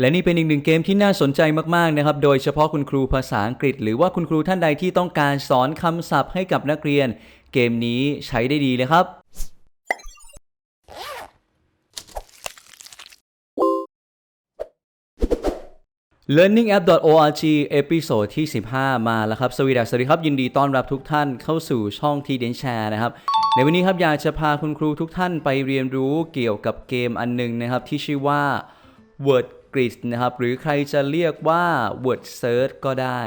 และนี่เป็นอีกหนึ่งเกมที่น่าสนใจมากๆนะครับ โดยเฉพาะคุณครูภาษาอังกฤษ หรือว่าคุณครูท่านใดที่ต้องการสอนคำศัพท์ให้กับนักเรียน เกมนี้ใช้ได้ดีเลยครับ learningapp.org เอพิโซดที่ 15 มาแล้วครับ สวีดัสสวัสดีครับ ยินดีต้อนรับทุกท่านเข้าสู่ช่องทีเดนแชร์นะครับ ในวันนี้ครับอยากจะพาคุณครูทุกท่านไปเรียนรู้เกี่ยวกับเกมอันหนึงนะครับ ที่ชื่อว่า Word Grid นะครับ หรือใครจะเรียกว่า Word Search ก็ได้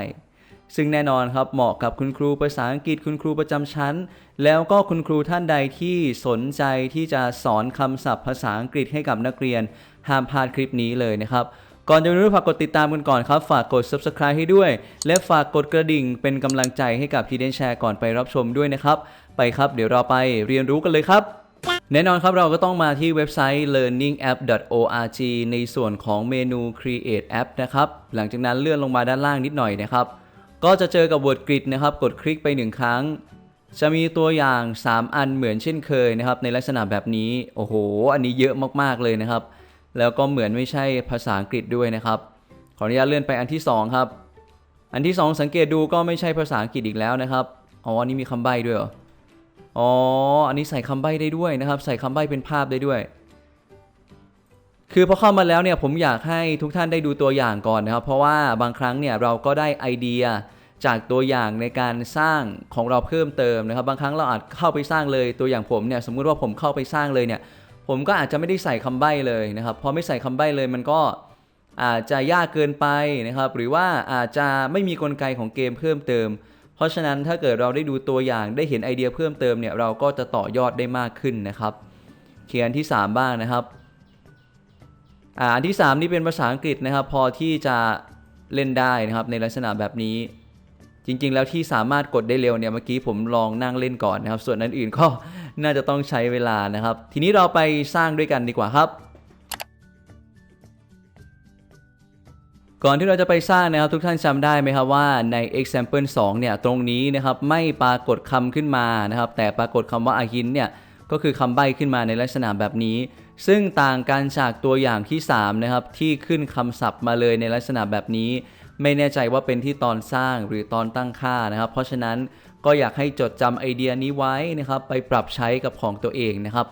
ซึ่งแน่นอนครับเหมาะกับคุณครูภาษาอังกฤษคุณครูประจำชั้น แล้วก็คุณครูท่านใดที่สนใจที่จะสอนคำศัพท์ภาษาอังกฤษให้กับนักเรียน ห้ามพลาดคลิปนี้เลยนะครับก่อนจะไปรู้ฝากกดติดตามกันก่อนครับ ฝากกด subscribe ให้ด้วย และฝากกดกระดิ่งเป็นกำลังใจให้กับทีเดนแชร์ก่อนไปรับชมด้วยนะครับ ไปครับ เดี๋ยวเราไปเรียนรู้กันเลยครับ แน่นอนครับเราก็ต้องมาที่เว็บไซต์ learningapp.org ในส่วนของเมนู create app นะครับ หลังจากนั้นเลื่อนลงมาด้านล่างนิดหน่อยนะครับ ก็จะเจอกับ word grid นะครับ กดคลิกไปหนึ่งครั้ง จะมีตัวอย่าง 3 อันเหมือนเช่นเคยนะครับ ในลักษณะแบบนี้ โอ้โห อันนี้เยอะมากๆเลยนะครับ แล้วก็เหมือนไม่ใช่ภาษาอังกฤษด้วยนะครับ ขออนุญาตเลื่อนไปอันที่ 2 ครับ อันที่ 2 สังเกตดูก็ไม่ใช่ภาษาอังกฤษอีกแล้วนะครับ อ๋อ อันนี้มีคำใบ้ด้วยเหรอ อ๋อ อันนี้ใส่คำใบ้ได้ด้วยนะครับ ใส่คำใบ้เป็นภาพได้ด้วย คือพอเข้ามาแล้วเนี่ยผมอยากให้ทุกท่านได้ดูตัวอย่างก่อนนะครับ เพราะว่าบางครั้งเนี่ยเราก็ได้ไอเดียจากตัวอย่างในการสร้างของเราเพิ่มเติมนะครับ บางครั้งเราอาจเข้าไปสร้างเลยตัวอย่างผมเนี่ยสมมุติว่าผมเข้าไปสร้างเลยเนี่ย ผมก็อาจจะไม่ได้ใส่คำใบ้เลยนะครับพอไม่ใส่คำใบ้เลยมันก็อาจจะยากเกินไปนะครับ หรือว่าอาจจะไม่มีกลไกของเกมเพิ่มเติม เพราะฉะนั้นถ้าเกิดเราได้ดูตัวอย่างได้เห็นไอเดียเพิ่มเติมเนี่ยเราก็จะต่อยอดได้มากขึ้นนะครับเขียนที่ 3 บ้างนะครับอ่าที่ 3 นี่เป็นภาษาอังกฤษนะครับ พอที่จะเล่นได้นะครับในลักษณะแบบนี้ จริงๆ แล้วที่สามารถกดได้เร็วเนี่ยเมื่อกี้ผมลองนั่งเล่นก่อนนะครับ ส่วนอันอื่นก็น่าจะต้องใช้เวลานะครับ ทีนี้เราไปสร้างด้วยกันดีกว่าครับ ก่อนที่เราจะไปสร้างนะครับทุกท่านจำได้ไหมครับว่าใน example 2 เนี่ยตรงนี้นะครับไม่ปรากฏคำขึ้นมานะครับแต่ปรากฏคำว่าอาหินเนี่ยก็คือคำใบ้ขึ้นมาในลักษณะแบบนี้ ซึ่งต่างกันจากตัวอย่างที่3นะครับที่ขึ้นคำศัพท์มาเลยในลักษณะแบบนี้ ไม่แน่ใจว่าเป็นที่ตอนสร้างหรือตอนตั้งค่านะครับ เพราะฉะนั้นก็อยากให้จดจำไอเดียนี้ไว้นะครับไปปรับใช้กับของตัวเองนะครับ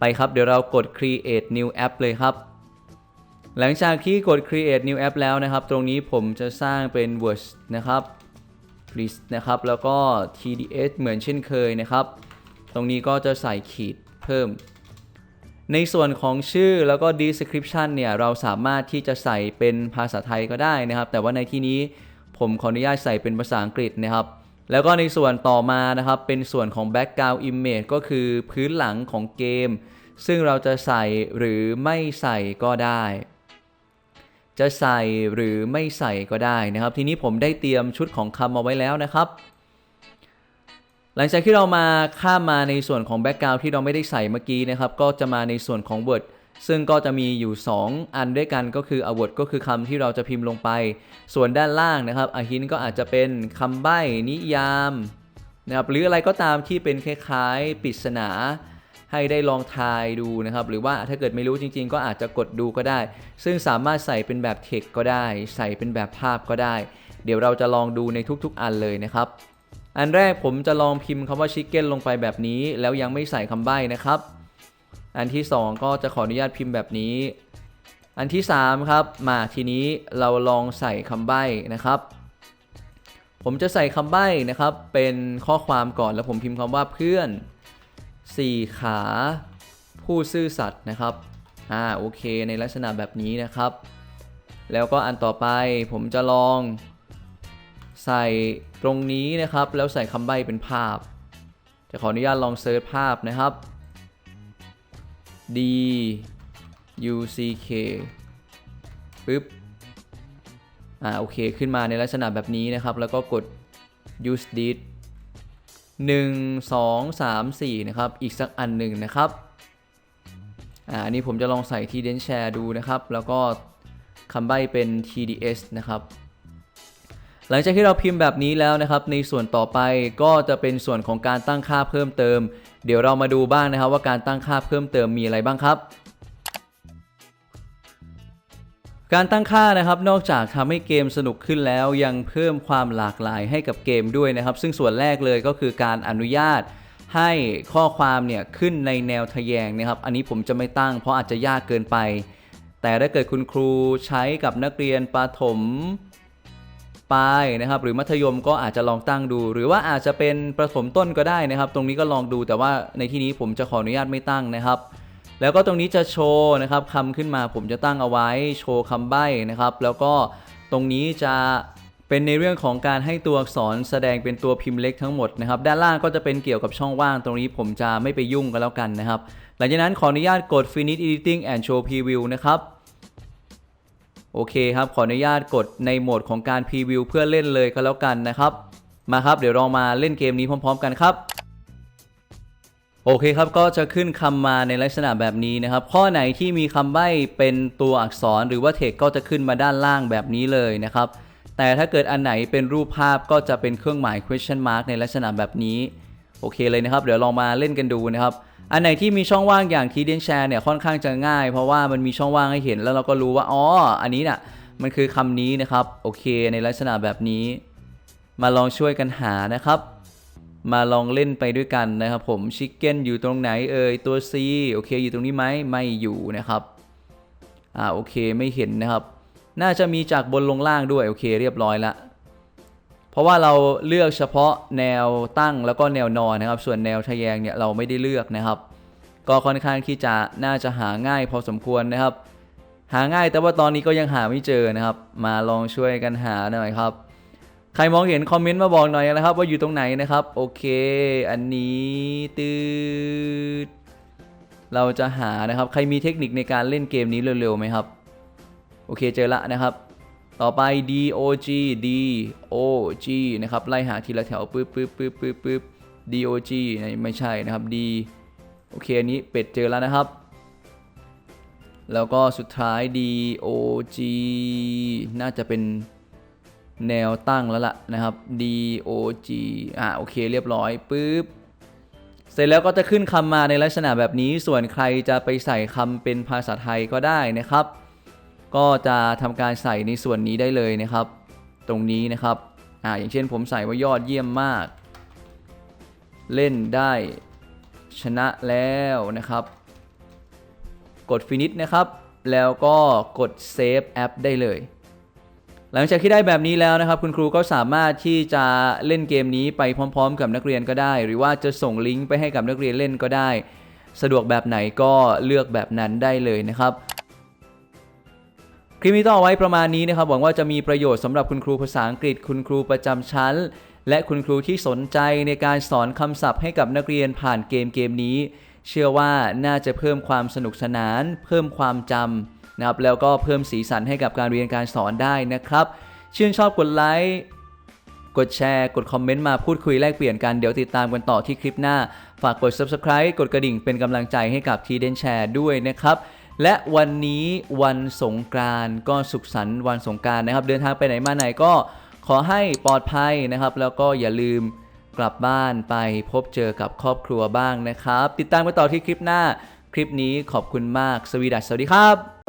ไปครับเดี๋ยวเรากด create new app เลยครับ หลังจากที่กด create new app แล้วนะครับ ตรงนี้ผมจะสร้างเป็น Word นะครับ list นะครับ แล้วก็ TDS เหมือนเช่นเคยนะครับ ตรงนี้ก็จะใส่ขีดเพิ่ม ในส่วนของชื่อแล้วก็ description เนี่ย เราสามารถที่จะใส่เป็นภาษาไทยก็ได้นะครับ แต่ว่าในที่นี้ผมขออนุญาตใส่เป็นภาษาอังกฤษนะครับ แล้วก็ในส่วนต่อมานะครับ เป็นส่วนของ background image ก็คือพื้นหลังของเกม ซึ่งเราจะใส่หรือไม่ใส่ก็ได้ จะใส่หรือไม่ใส่ก็ได้นะครับ ทีนี้ผมได้เตรียมชุดของคำเอาไว้แล้วนะครับ หลังจากที่เรามาข้ามมาในส่วนของแบ็กกราวด์ที่เราไม่ได้ใส่เมื่อกี้นะครับ ก็จะมาในส่วนของ Word ซึ่งก็จะมีอยู่ 2 อันด้วยกันก็คือ a word ก็คือคำที่เราจะพิมพ์ลงไป ส่วนด้านล่างนะครับ a hint ก็อาจจะเป็นคำใบ้นิยามนะครับหรืออะไรก็ตามที่เป็นคล้ายๆปริศนา ให้ได้ลองทายดูนะครับ หรือว่าถ้าเกิดไม่รู้จริง ๆ ก็อาจจะกดดูก็ได้ ซึ่งสามารถใส่เป็นแบบเทคก็ได้ ใส่เป็นแบบภาพก็ได้ เดี๋ยวเราจะลองดูในทุกๆอันเลยนะครับ อันแรกผมจะลองพิมพ์คำว่าชิคเก้นลงไปแบบนี้ แล้วยังไม่ใส่คำใบ้นะครับ อันที่ 2 ก็จะขออนุญาตพิมพ์แบบนี้ อันที่ 3 ครับ มาทีนี้เราลองใส่คำใบ้นะครับผมจะใส่คำใบ้นะครับเป็นข้อความก่อนแล้วผมพิมพ์คำว่าเพื่อน 4 ขา ผู้ซื่อสัตย์นะครับอ่าโอเคในลักษณะแบบนี้นะครับ แล้วก็อันต่อไปผมจะลอง ใส่ตรงนี้นะครับ แล้วใส่คำใบ้เป็นภาพ จะขออนุญาตลองเซิร์ชภาพนะครับ D U C K ปึ๊บอ่าโอเคขึ้นมาในลักษณะแบบนี้นะครับ แล้วก็กด use this 1 2 3 4 นะครับ อีกสักอันหนึ่งนะครับ อ่าอันนี้ผมจะลองใส่ที่เดนแชร์ดูนะครับ แล้วก็คำใบ้เป็น TDS นะครับ หลังจากที่เราพิมพ์แบบนี้แล้วนะครับ ในส่วนต่อไปก็จะเป็นส่วนของการตั้งค่าเพิ่มเติม เดี๋ยวเรามาดูบ้างนะครับว่าการตั้งค่าเพิ่มเติมมีอะไรบ้างครับ การตั้งค่านะครับนอกจากทำให้เกมสนุกขึ้นแล้วยังเพิ่มความหลากหลายให้กับเกมด้วยนะครับ ซึ่งส่วนแรกเลยก็คือการอนุญาตให้ข้อความเนี่ยขึ้นในแนวทะแยงนะครับ อันนี้ผมจะไม่ตั้งเพราะอาจจะยากเกินไป แต่ถ้าเกิดคุณครูใช้กับนักเรียนประถมปลายนะครับ หรือมัธยมก็อาจจะลองตั้งดู หรือว่าอาจจะเป็นประถมต้นก็ได้นะครับ ตรงนี้ก็ลองดูแต่ว่าในที่นี้ผมจะขออนุญาตไม่ตั้งนะครับ แล้วก็ตรงนี้จะโชว์นะครับคำขึ้นมาผมจะตั้งเอาไว้โชว์คำใบ้นะครับ แล้วก็ตรงนี้จะเป็นในเรื่องของการให้ตัวอักษรแสดงเป็นตัวพิมพ์เล็กทั้งหมดนะครับ ด้านล่างก็จะเป็นเกี่ยวกับช่องว่าง ตรงนี้ผมจะไม่ไปยุ่งกันแล้วกันนะครับ หลังจากนั้นขออนุญาตกด finish editing and show preview นะครับโอเคครับ ขออนุญาตกดในโหมดของการพรีวิวเพื่อเล่นเลยก็แล้วกันนะครับ มาครับ เดี๋ยวเรามาเล่นเกมนี้พร้อม ๆ กันครับ โอเคครับก็จะขึ้นคำมาในลักษณะแบบนี้นะครับ ข้อไหนที่มีคำใบ้เป็นตัวอักษรหรือว่าเทคก็จะขึ้นมาด้านล่างแบบนี้เลยนะครับ แต่ถ้าเกิดอันไหนเป็นรูปภาพก็จะเป็นเครื่องหมาย question mark ในลักษณะแบบนี้ โอเคเลยนะครับ เดี๋ยวลองมาเล่นกันดูนะครับ อันไหนที่มีช่องว่างอย่างทีเดนแชร์เนี่ยค่อนข้างจะง่าย เพราะว่ามันมีช่องว่างให้เห็นแล้วเราก็รู้ว่าอ๋ออันนี้น่ะมันคือคำนี้นะครับโอเคในลักษณะแบบนี้ มาลองช่วยกันหานะครับ มาลองเล่นไปด้วยกันนะครับผมชิคเก้นอยู่ตรงไหนเอ่ยตัว C โอเคอยู่ตรงนี้ไหมไม่อยู่นะครับอ่าโอเคไม่เห็นนะครับ น่าจะมีจากบนลงล่างด้วย โอเคเรียบร้อยละเพราะว่าเราเลือกเฉพาะแนวตั้งแล้วก็แนวนอนนะครับ ส่วนแนวทะแยงเนี่ยเราไม่ได้เลือกนะครับ ก็ค่อนข้างที่จะน่าจะหาง่ายพอสมควรนะครับ หาง่ายแต่ว่าตอนนี้ก็ยังหาไม่เจอนะครับ มาลองช่วยกันหาหน่อยครับ ใครมองเห็นคอมเมนต์มาบอกหน่อยนะครับ ว่าอยู่ตรงไหนนะครับ โอเค อันนี้ตืดเราจะหานะครับ ใครมีเทคนิคในการเล่นเกมนี้เร็วๆไหมครับ โอเคเจอละนะครับ ต่อไป D O G D O G นะครับ ไล่หาทีละแถวปึ๊บปึ๊บปึ๊บปึ๊บปึ๊บ D O G ไม่ใช่นะครับ D โอเคอันนี้เป็ดเจอแล้วนะครับ แล้วก็สุดท้าย D O G น่าจะเป็น แนวตั้งแล้วล่ะนะครับ D O G อ่าโอเคเรียบร้อยปึ๊บเสร็จแล้วก็จะขึ้นคำมาในลักษณะแบบนี้ ส่วนใครจะไปใส่คำเป็นภาษาไทยก็ได้นะครับ ก็จะทำการใส่ในส่วนนี้ได้เลยนะครับ ตรงนี้นะครับอ่าอย่างเช่นผมใส่ว่ายอดเยี่ยมมาก เล่นได้ชนะแล้วนะครับ กด finish นะครับ แล้วก็กด save app ได้เลย หลังจากที่ได้แบบนี้แล้วนะครับ คุณครูก็สามารถที่จะเล่นเกมนี้ไปพร้อม ๆ กับนักเรียนก็ได้ หรือว่าจะส่งลิงก์ไปให้กับนักเรียนเล่นก็ได้ สะดวกแบบไหนก็เลือกแบบนั้นได้เลยนะครับคลิปนี้ต้องเอาไว้ประมาณนี้นะครับหวังว่าจะมีประโยชน์สำหรับคุณครูภาษาอังกฤษ คุณครูประจำชั้น และคุณครูที่สนใจในการสอนคำศัพท์ให้กับนักเรียนผ่านเกมเกมนี้ เชื่อว่าน่าจะเพิ่มความสนุกสนาน เพิ่มความจำ นะครับแล้วก็เพิ่มสีสันให้กับการเรียนการสอนได้นะครับ ชื่นชอบกดไลค์กดแชร์กดคอมเมนต์มาพูดคุยแลกเปลี่ยนกันเดี๋ยวติดตามกันต่อที่คลิปหน้า ฝากกด subscribe กดกระดิ่งเป็นกำลังใจให้กับทีเดนแชร์ด้วยนะครับและวันนี้วันสงกรานต์ก็สุขสันต์วันสงกรานต์นะครับ เดินทางไปไหนมาไหนก็ขอให้ปลอดภัยนะครับ แล้วก็อย่าลืมกลับบ้านไปพบเจอกับครอบครัวบ้างนะครับ ติดตามกันต่อที่คลิปหน้า คลิปนี้ขอบคุณมาก สวีดัสสวัสดีครับ